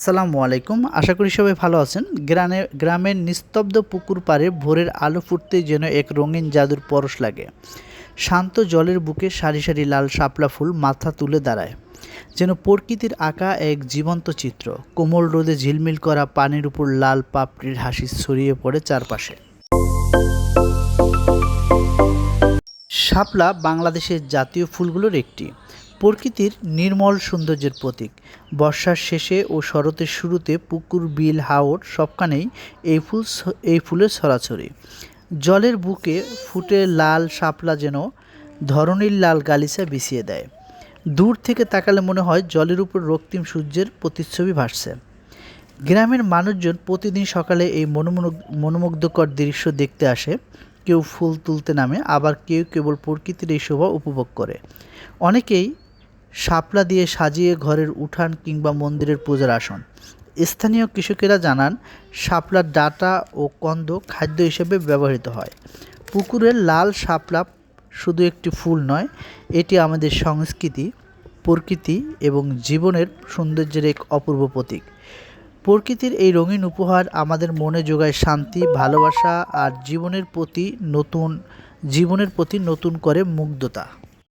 আসসালামু আলাইকুম। আশা করি সবাই ভালো আছেন। গ্রামে গ্রামের নিস্তব্ধ পুকুর পাড়ে ভোরের আলো ফুটতে যেন এক রঙিন জাদুর পরশ লাগে। শান্ত জলের বুকে সারি সারি লাল শাপলা ফুল মাথা তুলে দাঁড়ায়। যেন প্রকৃতির আঁকা এক জীবন্ত চিত্র। কোমল রোদে ঝিলমিল করা পানির উপর লাল পাপড়ির হাসি ছড়িয়ে পড়ে চারপাশে। শাপলা বাংলাদেশের জাতীয় ফুলগুলোর একটি। প্রকৃতির নির্মল সৌন্দর্যের প্রতীক। বর্ষার শেষে ও শরতের শুরুতে পুকুর, বিল, হাওর সবখানেই এই ফুল এই ফুলের ছড়াছড়ি। জলের বুকে ফুটে লাল শাপলা যেন ধরনীর লাল গালিচা বিছিয়ে দেয়। দূর থেকে তাকালে মনে হয় জলের উপর রক্তিম সূর্যের প্রতিচ্ছবি ভাসছে। গ্রামের মানুষজন প্রতিদিন সকালে এই মনোমুগ্ধ, মনোমুগ্ধকর দৃশ্য দেখতে আসে। কেউ ফুল তুলতে নামে, আবার কেউ কেবল প্রকৃতির এই শোভা উপভোগ করে। অনেকেই শাপলা দিয়ে সাজিয়ে ঘরের উঠান কিংবা মন্দিরের পূজার আসন। স্থানীয় কৃষকেরা জানান, শাপলার ডাটা ও কন্দ খাদ্য হিসেবে ব্যবহৃত হয়। পুকুরের লাল শাপলা শুধু একটি ফুল নয়, এটি আমাদের সংস্কৃতি, প্রকৃতি এবং জীবনের সৌন্দর্যের এক অপূর্ব প্রতীক। প্রকৃতির এই রঙিন উপহার আমাদের মনে যোগায় শান্তি, ভালোবাসা আর জীবনের প্রতি নতুন, জীবনের প্রতি নতুন করে মুগ্ধতা।